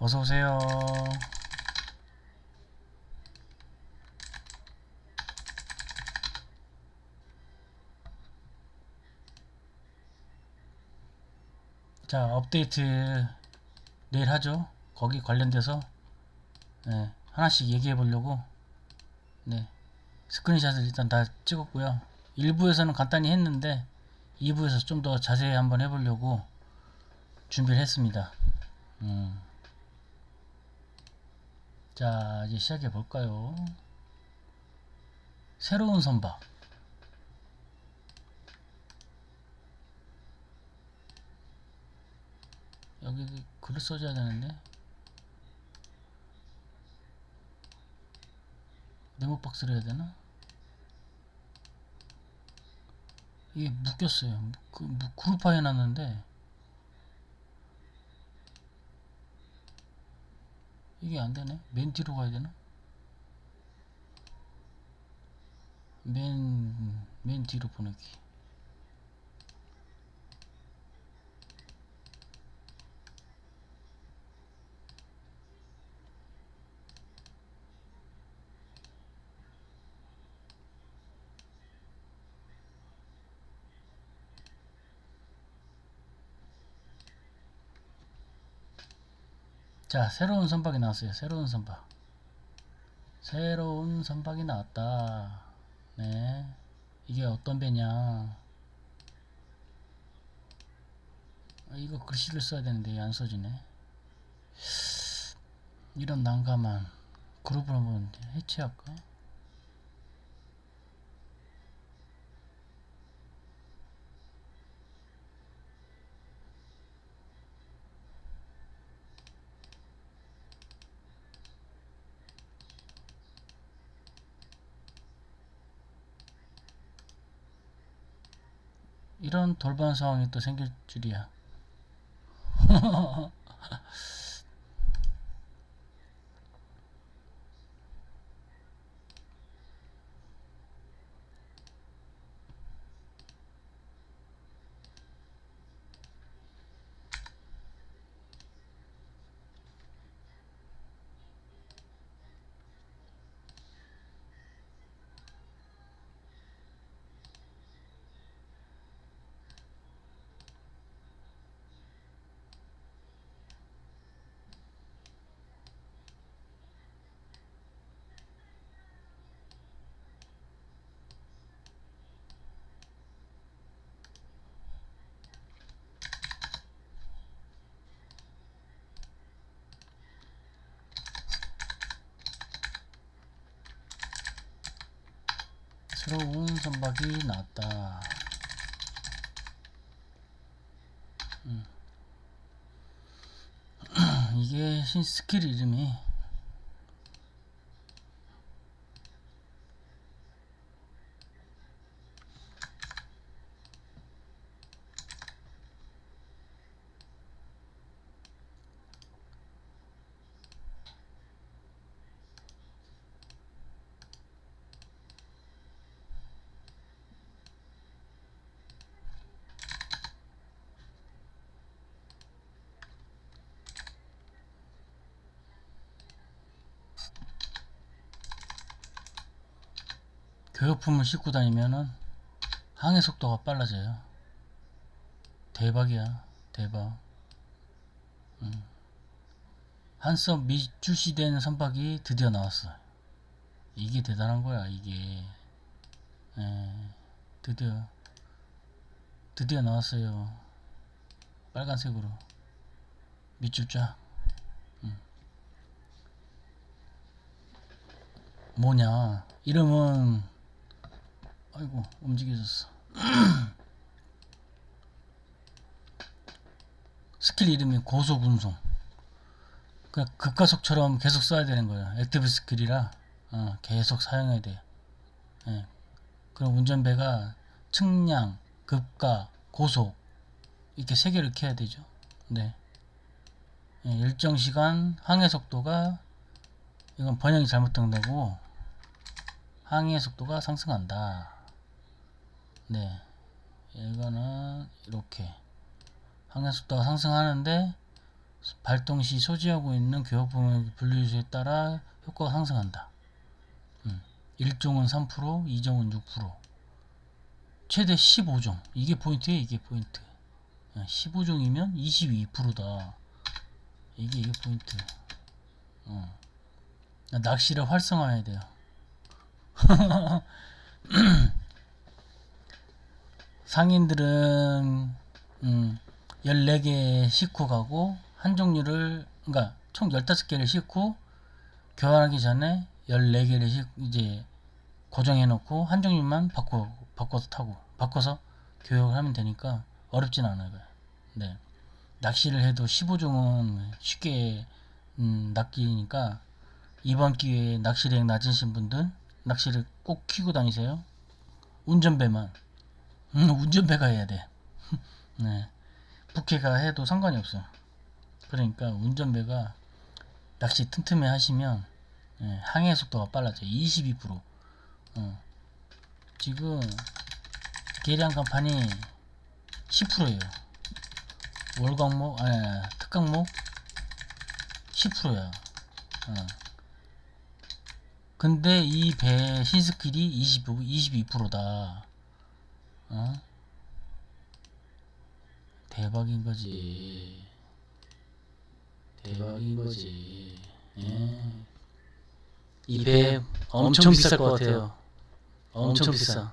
어서 오세요. 자, 업데이트 내일 하죠. 거기 관련돼서 네, 하나씩 얘기해 보려고 네, 스크린샷을 일단 다 찍었고요. 1부에서는 간단히 했는데 2부에서 좀 더 자세히 한번 해보려고 준비를 했습니다. 음. 자, 이제 시작해 볼까요? 새로운 선박. 여기 글을 써줘야 되는데. 네모 박스를 해야 되나? 이게 묶였어요. 그, 무- 그룹화 해놨는데. 이게 안 되네. 맨 뒤로 가야 되나? 맨, 맨 뒤로 보내기. 자, 새로운 선박이 나왔어요. 새로운 선박. 새로운 선박이 나왔다. 네. 이게 어떤 배냐. 아, 이거 글씨를 써야 되는데 안 써지네. 이런 난감한 그룹을 한번 해체할까? 이런 돌발 상황이 또 생길 줄이야. 새로운 선박이 나왔다. 음. 이게 신 스킬 이름이 교육품을 싣고 다니면은 항해 속도가 빨라져요. 대박이야, 대박. 음. 한섬 미출시된 선박이 드디어 나왔어. 이게 대단한 거야, 이게. 예, 드디어, 드디어 나왔어요. 빨간색으로. 밑줄자. 음. 뭐냐, 이름은 아이고 움직여졌어 스킬 이름이 고속운송 그 급가속처럼 계속 써야 되는 거예요 액티브 스킬이라 어, 계속 사용해야 돼요 예. 그럼 운전배가 측량, 급가, 고속 이렇게 세 개를 켜야 되죠 네. 예, 일정 시간 항해 속도가 이건 번역이 잘못된 거고 항해 속도가 상승한다. 네. 이거는 이렇게 항해 속도가 상승하는데 발동 시 소지하고 있는 교역범위 분류수에 따라 효과가 상승한다. 음, 1종은 3%, 2종은 6%. 최대 15종. 이게 포인트예요, 이게 포인트. 15종이면 22%다. 이게 이게 포인트. 어. 낚시를 활성화해야 돼요. 상인들은 음, 14개 싣고 가고 한 종류를 그러니까 총 15개를 싣고 교환하기 전에 14개를 싣 이제 고정해 놓고 한 종류만 바꿔 바꿔서 타고 바꿔서 교역을 하면 되니까 어렵진 않아요. 네. 낚시를 해도 15종은 쉽게 음, 낚이니까 이번 기회에 낚시력 낮으신 분들 낚시를 꼭 키고 다니세요. 운전배만. 음, 운전배가 해야 돼. 네. 부캐가 해도 상관이 없어. 그러니까 운전배가 낚시 틈틈이 하시면 예, 항해 속도가 빨라져요. 22%. 어. 지금 계량 간판이 10%예요. 월광목, 아니, 특강목 10%야. 어. 근데 이 배 신스킬이 22, 22%다. 어? 대박인 거지. 대박인 거지. 예. 이배 엄청 비쌀 것 같아요. 엄청 비싸.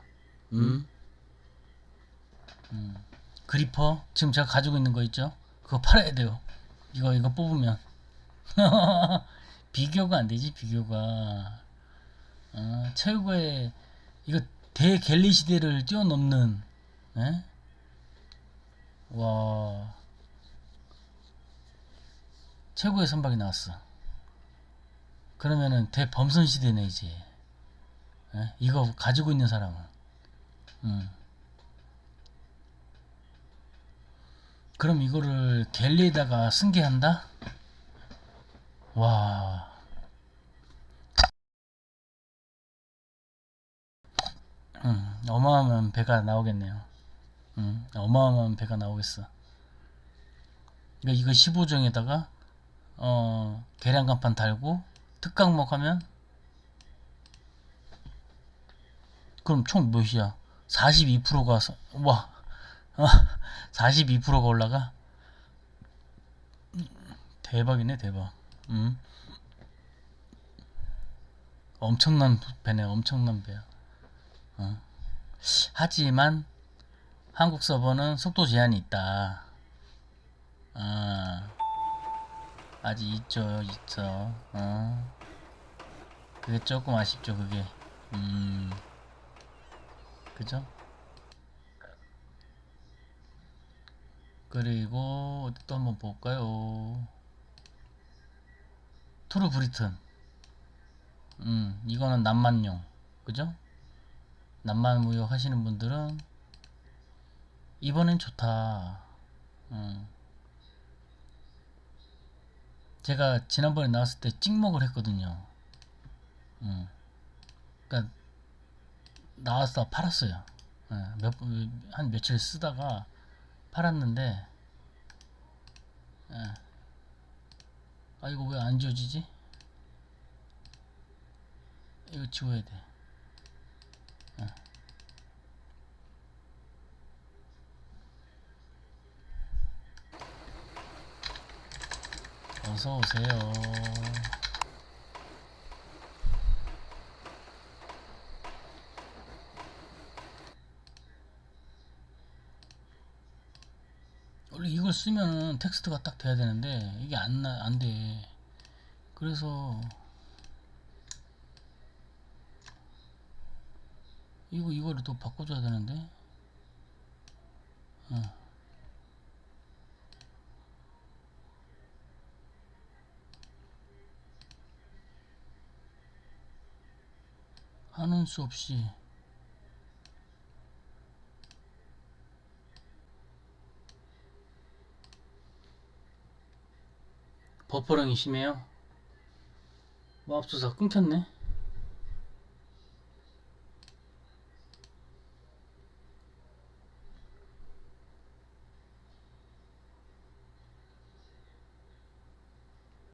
음? 음. 그리퍼 지금 제가 가지고 있는 거 있죠? 그거 팔아야 돼요. 이거 이거 뽑으면 비교가 안 되지 비교가. 어, 최고의 이거 대갤리 시대를 뛰어넘는 예? 와 최고의 선박이 나왔어. 그러면은 대범선 시대네 이제. 예? 이거 가지고 있는 사람은. 음. 그럼 이거를 갤리에다가 승계한다? 와. 음, 어마어마한 배가 나오겠네요. 음, 어마어마한 배가 나오겠어. 그러니까 이거 15종에다가 어, 계량 간판 달고 특강목 하면 그럼 총 몇이야? 42%가 와. 42%가 올라가? 대박이네, 대박. 음. 엄청난 배네, 엄청난 배야. 어. 하지만 한국 서버는 속도 제한이 있다. 아, 아직 있죠, 있어. 어. 그게 조금 아쉽죠, 그게. 음, 그죠? 그리고 또 한번 볼까요? 투르 브리튼. 음, 이거는 남만용. 그죠? 남만 무역 하시는 분들은 이번엔 좋다. 음. 제가 지난번에 나왔을 때 찍먹을 했거든요. 음. 그러니까 나와서 팔았어요. 예, 몇, 한 며칠 쓰다가 팔았는데, 예. 아, 이거 왜 안 지워지지? 이거 지워야 돼. 어서 오세요. 원래 이걸 쓰면은 텍스트가 딱 돼야 되는데 이게 안 나, 안 돼. 그래서 이거 이거를 또 바꿔줘야 되는데. 어. 수 없이 버퍼링이 심해요. 맙소사 끊겼네.